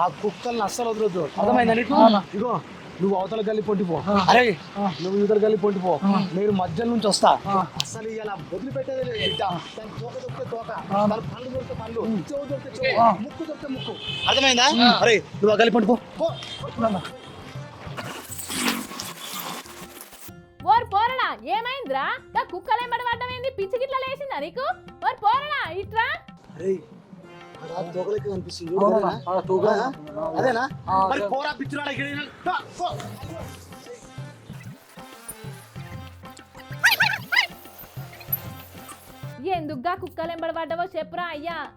ఆ కుక్కల్ని అస్సలు వదలొద్దు. అర్థమైందా నీకు? అవునా. ఇగో నువ్వు అవతల గల్లి పొంటిపో అరే నువ్వు ఇవతల గల్లి పొంటిపో నేను మధ్య నుంచి వస్తా. అసలు ఇలా వదిలిపెట్టేది లేదు. బిడ్డ. దాని తోక దొరికితే తోక దాని పళ్ళు దొరికితే పళ్ళు చెవు దొరికితే చెవు ముక్కు దొరికితే ముక్కు. అర్థమైందా? అరే నువ్వు ఆ గల్లి పొంటిపో పో. ఓర్ పోరడా ఏమైందిరా? గా కుక్కలు పిచ్చి గిట్ల లేచిందా నీకు? ఓర్ పోరడా ఇట్రా? తోకలెక్క కనిపిస్తుంది? అదేనా? మరి. పోరా పిచ్చిరాడా. ఎందుకుగా కుక్కలు చెప్పురా అయ్యా.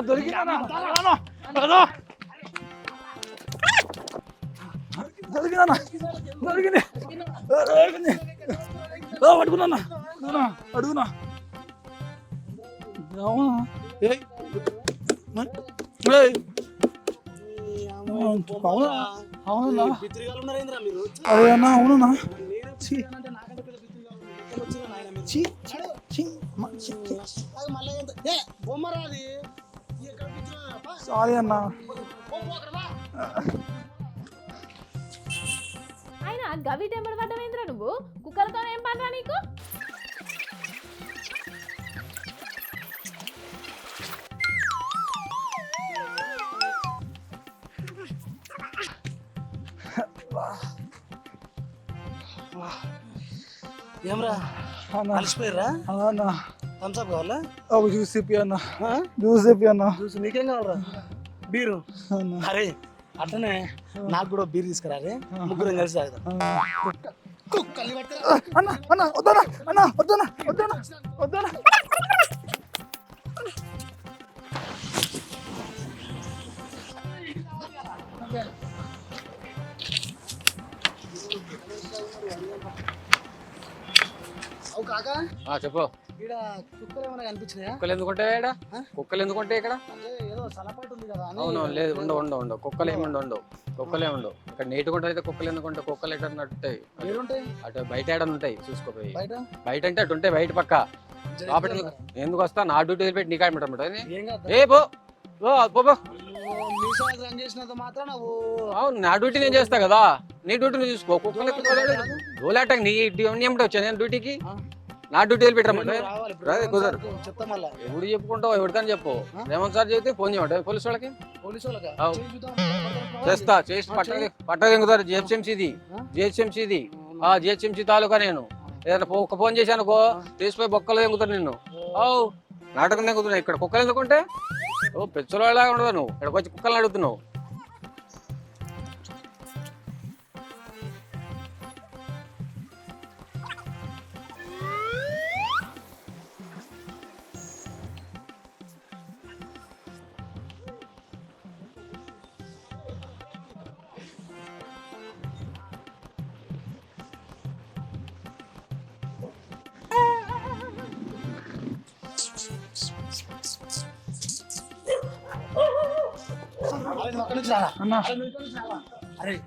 దొరికింది ఆ, పట్టుకున్నా. అడుగునా అడుగునా. అవునా. అవునా? అవునా మీరు? అదే అన్న అవునా? నేను అంటే నాకంటే పెద్ద ఏమ్రా? అలసిపోయారా అన్న. థమ్స్అప్ కావాలా? ఒక జ్యూస్ చెప్పి అన్న. జ్యూస్ చెప్పి అన్న. చూసి నీకేం కావాలరా? బీరు. అరే అట్లనే నాకు కూడా బీర్ తీసుకురా రే ముగ్గురం కలిసి తాగుదాం. అన్న అన్న వద్దనా అన్న వద్దనా వద్దనా వద్దనా చెప్పు. ఈడ కుక్కలు ఏమైనా కనిపించినాయా? కుక్కలు ఎందుకుంటాయి ఇక్కడ? కుక్కలు ఎందుకుంటాయి ఇక్కడ? ఏదో సలపాటు ఉంది కదా అవును లేదు ఉండవు ఉండవు ఉండవు. కుక్కలు ఏమి ఉండవు కుక్కలే ఉండవు. ఇక్కడ నీటుకుంటే అయితే కుక్కలు ఎందుకుంటాయి కుక్కలు ఎక్కడ ఏడుంటాయి అటు బయట ఏడ ఉంటాయి. చూసుకోపోయి. బయట? అంటే అటు ఉంటాయి బయట పక్క. ఎందుకు- వస్తా? నా డ్యూటీ పెట్టి నీ కాడ పెట్టమంటావు ఏం పో పో. పో. మీసా రన్ చేసినంత మాత్రం నువ్వు అవును నా డ్యూటీ నేను చేస్తా కదా. నీ డ్యూటీ నువ్వు చూసుకో. గోలాట నీ ఏమిటి వచ్చా నేను డ్యూటీకి. నా డ్యూటీ పెట్టమంటే రావాలి ఇప్పుడు. రాదు, కుదరదు. చెప్తా మళ్ళా. ఎవడు చెప్పుకుంటావు ఎవరికని చెప్పు? రేవంత్ సార్ చెప్తే ఫోన్ చేయమంటావు పోలీసు వాళ్ళకి? పోలీసు వాళ్ళకా? అవు. చేయి చూద్దాం. చేస్తా చేసి ఆ, పట్ట చెయ్యి. పట్ట దింగుతారు జిహెచ్ఎంసీది? జిహెచ్ఎంసీది. ఆ జిహెచ్ఎంసీ తాలూకా నేను. ఏదైనా పో- ఒక ఫోన్ చేశాను అనుకో తీసిపోయి బొక్కలు దింగుతారు నిన్ను. అవు. నాటకం దింగుతున్నావు ఇక్కడ కుక్కలు ఎందుకుంటే? ఓ పెచ్చలాగా ఉండదు నువ్వు? ఇక్కడికి వచ్చి కుక్కలు అడుగుతున్నావు? అక్కడి నుంచి రారా. అన్న. అరే.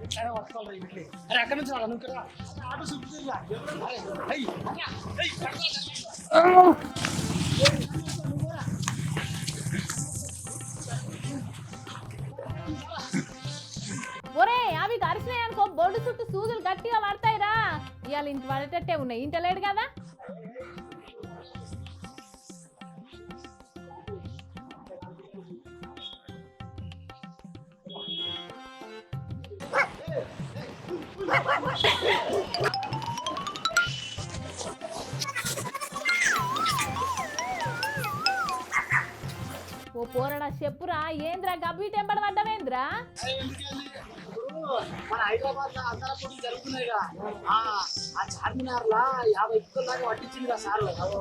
అరే, అక్కడి నుంచి రారా, నువ్వు ఆటో. ఒరే అవి కరిచినాయి అనుకో బొడ్డు చుట్టూ సూదులు గట్టిగా పడతాయిరా. ఇవాళ ఇంటి పడేటట్టే ఉన్నాయి. ఇంట లేడు కదా? ఓ పోరడా చెప్పురా ఏంద్రా గబ్బి టెంపడ పడ్డమేంద్రా మన హైదరాబాద్లో అందర పోటీలు జరుగుతున్నాయి ఆ చార్మినార్ లా యాభై కుక్కల దాకా పట్టించింది కదా సార్. అదో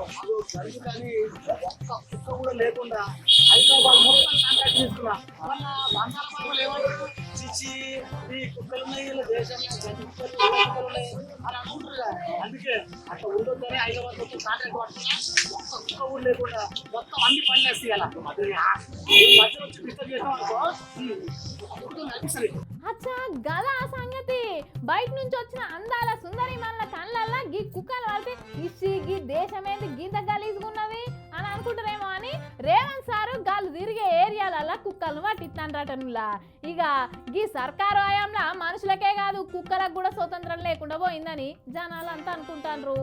కానీ ఒక్క కుక్క కూడా లేకుండా హైదరాబాద్ మొత్తం కాంట్రాక్ట్ తీసుకున్నా మన బంగారు చిచ్చి ఈ దేశంలో అని అనుకుంటారు కదా అందుకే అట్లా ఉండొద్దని హైదరాబాద్ మొత్తం ఒక్క కుక్క లేకుండా మొత్తం అన్ని పనులు వేస్తాయి అలా ఆ- మధ్యలో వచ్చి డిస్టర్బ్ చేసాం అనుకో అచ్చా సంగతి. బయట నుంచి వచ్చిన అందాల సుందరి మన కళ్ళల్లా గీ కుక్కలు పడితే ఇసి గీ దేశమేది గీత గలీజుకున్నది అని అనుకుంటారేమో అని రేవంత్ సారు గాలు తిరిగే ఏరియాలల్లా కుక్కలను పట్టిస్తానరటనులా ఇక గీ సర్కారు హయాంలో మనుషులకే కాదు కుక్కలకు కూడా స్వతంత్రం లేకుండా పోయిందని జనాలు అంతా అనుకుంటాండ్రు.